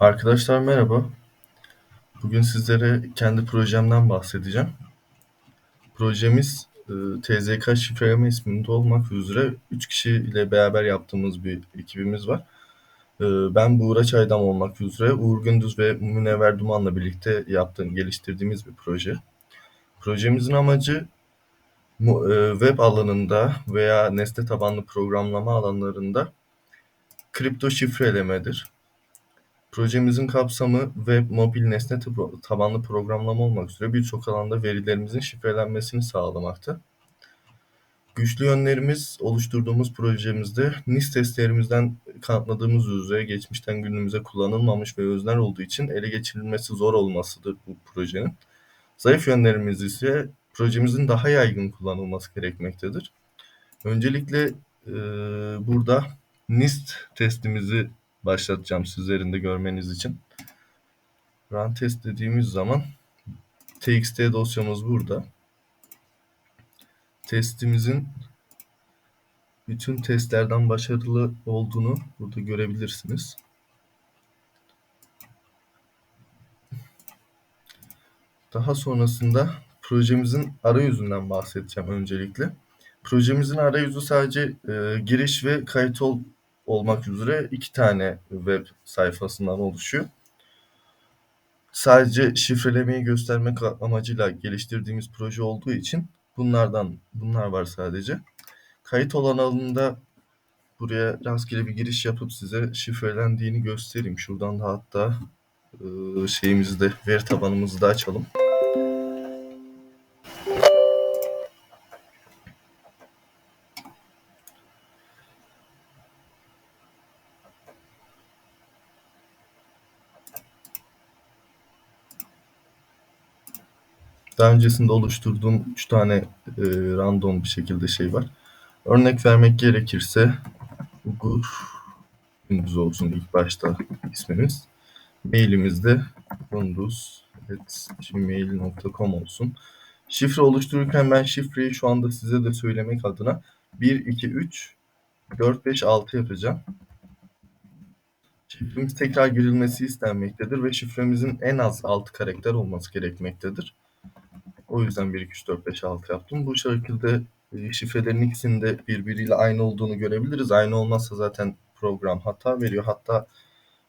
Arkadaşlar merhaba. Bugün sizlere kendi projemden bahsedeceğim. Projemiz e, TZK şifreleme isminde olmak üzere 3 kişi ile beraber yaptığımız bir ekibimiz var. E, ben Buğra Çaydam olmak üzere Uğur Gündüz ve Münevver Duman'la birlikte yaptığım, geliştirdiğimiz bir proje. Projemizin amacı e, web alanında veya nesne tabanlı programlama alanlarında kripto şifrelemedir. Projemizin kapsamı web, mobil, nesne tabanlı programlama olmak üzere birçok alanda verilerimizin şifrelenmesini sağlamakta. Güçlü yönlerimiz oluşturduğumuz projemizde NIST testlerimizden kanıtladığımız üzere geçmişten günümüze kullanılmamış ve öznel olduğu için ele geçirilmesi zor olmasıdır bu projenin. Zayıf yönlerimiz ise projemizin daha yaygın kullanılması gerekmektedir. Öncelikle e, burada NIST testimizi başlatacağım sizlerin de görmeniz için. Run test dediğimiz zaman txt dosyamız burada. Testimizin bütün testlerden başarılı olduğunu burada görebilirsiniz. Daha sonrasında projemizin arayüzünden bahsedeceğim öncelikle. Projemizin arayüzü sadece e, giriş ve kayıt ol olmak üzere iki tane web sayfasından oluşuyor. Sadece şifrelemeyi göstermek amacıyla geliştirdiğimiz proje olduğu için bunlardan bunlar var sadece. Kayıt olan alanında buraya rastgele bir giriş yapıp size şifrelendiğini göstereyim. Şuradan da hatta şeyimizi de veri tabanımızı da açalım. Daha öncesinde oluşturduğum 3 tane e, random bir şekilde şey var. Örnek vermek gerekirse Ugur Gündüz olsun ilk başta ismimiz. Mailimiz de gunduz.gmail.com olsun. Şifre oluştururken ben şifreyi şu anda size de söylemek adına 1, 2, 3, 4, 5, 6 yapacağım. Şifremiz tekrar girilmesi istenmektedir ve şifremizin en az 6 karakter olması gerekmektedir. O yüzden 1, 2, 3, 4, 5, 6 yaptım. Bu şekilde e, şifrelerin ikisinin de birbiriyle aynı olduğunu görebiliriz. Aynı olmazsa zaten program hata veriyor. Hatta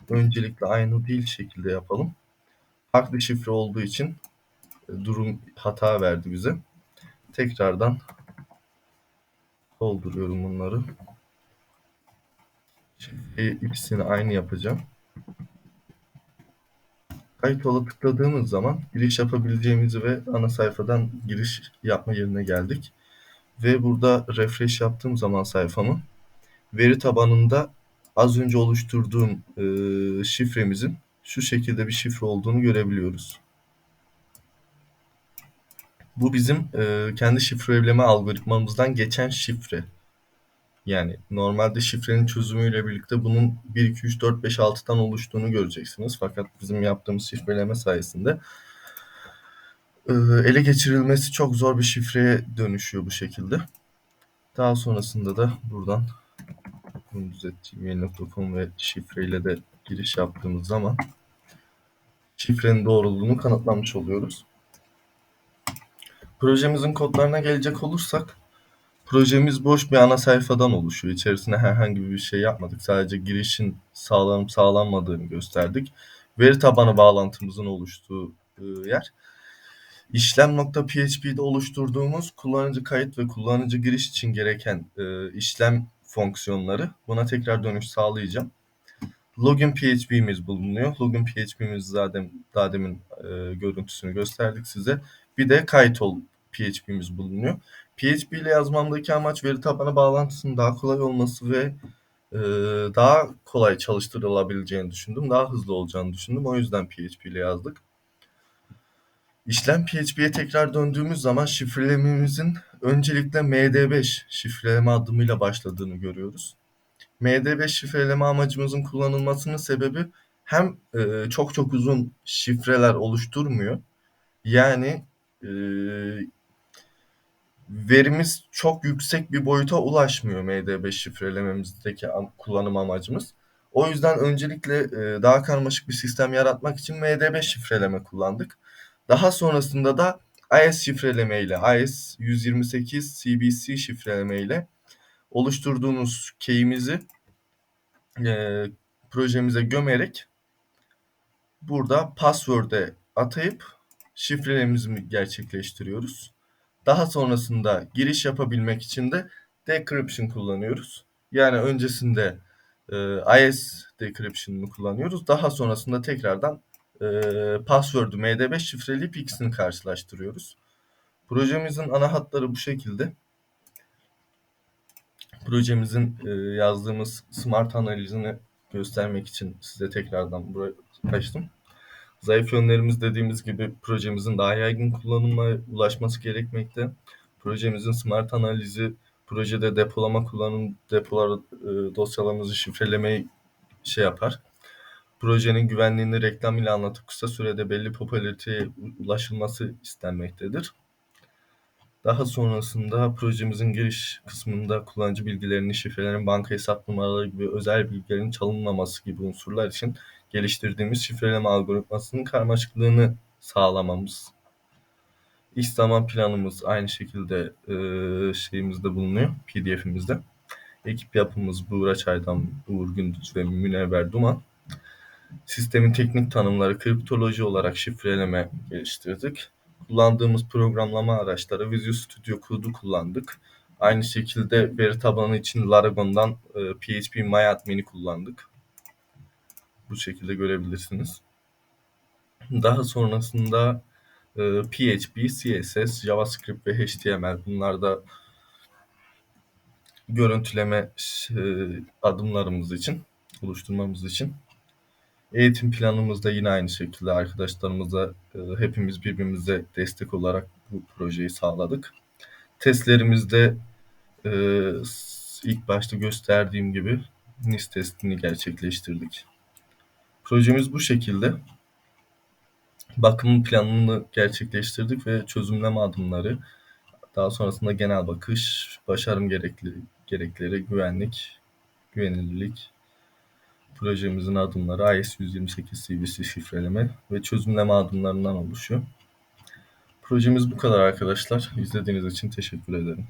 öncelikle aynı değil şekilde yapalım. Farklı şifre olduğu için e, durum hata verdi bize. Tekrardan dolduruyorum bunları. Şifreyi ikisini aynı yapacağım. Kayıt ola tıkladığımız zaman giriş yapabileceğimizi ve ana sayfadan giriş yapma yerine geldik. Ve burada refresh yaptığım zaman sayfamı veri tabanında az önce oluşturduğum e, şifremizin şu şekilde bir şifre olduğunu görebiliyoruz. Bu bizim e, kendi şifreleme algoritmamızdan geçen şifre. Yani normalde şifrenin çözümüyle birlikte bunun 1, 2, 3, 4, 5, 6'dan oluştuğunu göreceksiniz. Fakat bizim yaptığımız şifreleme sayesinde e, ele geçirilmesi çok zor bir şifreye dönüşüyor bu şekilde. Daha sonrasında da buradan gmail.com ve şifreyle de giriş yaptığımız zaman şifrenin doğruluğunu kanıtlamış oluyoruz. Projemizin kodlarına gelecek olursak Projemiz boş bir ana sayfadan oluşuyor. İçerisine herhangi bir şey yapmadık. Sadece girişin sağlanıp sağlanmadığını gösterdik. Veri tabanı bağlantımızın oluştuğu e, yer. İşlem.php'de oluşturduğumuz kullanıcı kayıt ve kullanıcı giriş için gereken e, işlem fonksiyonları. Buna tekrar dönüş sağlayacağım. Login PHP'miz bulunuyor. Login PHP'miz zaten daha demin e, görüntüsünü gösterdik size. Bir de kayıt ol PHP'miz bulunuyor. PHP ile yazmamdaki amaç veri tabanı bağlantısının daha kolay olması ve e, daha kolay çalıştırılabileceğini düşündüm. Daha hızlı olacağını düşündüm. O yüzden PHP ile yazdık. İşlem PHP'ye tekrar döndüğümüz zaman şifrelememizin öncelikle MD5 şifreleme adımıyla başladığını görüyoruz. MD5 şifreleme amacımızın kullanılmasının sebebi hem e, çok çok uzun şifreler oluşturmuyor. Yani e, verimiz çok yüksek bir boyuta ulaşmıyor MD5 şifrelememizdeki kullanım amacımız. O yüzden öncelikle e, daha karmaşık bir sistem yaratmak için MD5 şifreleme kullandık. Daha sonrasında da IS şifreleme ile IS 128 CBC şifreleme ile oluşturduğumuz key'imizi e, projemize gömerek burada password'e atayıp şifrelerimizi gerçekleştiriyoruz. Daha sonrasında giriş yapabilmek için de decryption kullanıyoruz. Yani öncesinde e, IS decryption'ını kullanıyoruz. Daha sonrasında tekrardan e, password'ü MD5 şifreleyip ikisini karşılaştırıyoruz. Projemizin ana hatları bu şekilde. Projemizin e, yazdığımız smart analizini göstermek için size tekrardan buraya açtım. Zayıf yönlerimiz dediğimiz gibi projemizin daha yaygın kullanıma ulaşması gerekmekte. Projemizin smart analizi projede depolama kullanım depolar e, dosyalarımızı şifrelemeyi şey yapar. Projenin güvenliğini reklam ile anlatıp kısa sürede belli popülariteye ulaşılması istenmektedir. Daha sonrasında projemizin giriş kısmında kullanıcı bilgilerini, şifrelerin, banka hesap numaraları gibi özel bilgilerin çalınmaması gibi unsurlar için geliştirdiğimiz şifreleme algoritmasının karmaşıklığını sağlamamız. İş zaman planımız aynı şekilde e, şeyimizde bulunuyor, PDF'imizde. Ekip yapımız Buğra Çaydan, Uğur Gündüz ve Münevver Duman. Sistemin teknik tanımları kriptoloji olarak şifreleme geliştirdik. Kullandığımız programlama araçları Visual Studio Code'u kullandık. Aynı şekilde veri tabanı için Laragon'dan e, PHP MyAdmin'i kullandık. Bu şekilde görebilirsiniz. Daha sonrasında e, PHP, CSS, JavaScript ve HTML bunlar da görüntüleme e, adımlarımız için, oluşturmamız için. Eğitim planımızda yine aynı şekilde arkadaşlarımıza e, hepimiz birbirimize destek olarak bu projeyi sağladık. Testlerimizde e, ilk başta gösterdiğim gibi NIST testini gerçekleştirdik. Projemiz bu şekilde. Bakım planını gerçekleştirdik ve çözümleme adımları, daha sonrasında genel bakış, başarım gerekli, gerekleri, güvenlik, güvenilirlik, projemizin adımları IS 128 CBC şifreleme ve çözümleme adımlarından oluşuyor. Projemiz bu kadar arkadaşlar. İzlediğiniz için teşekkür ederim.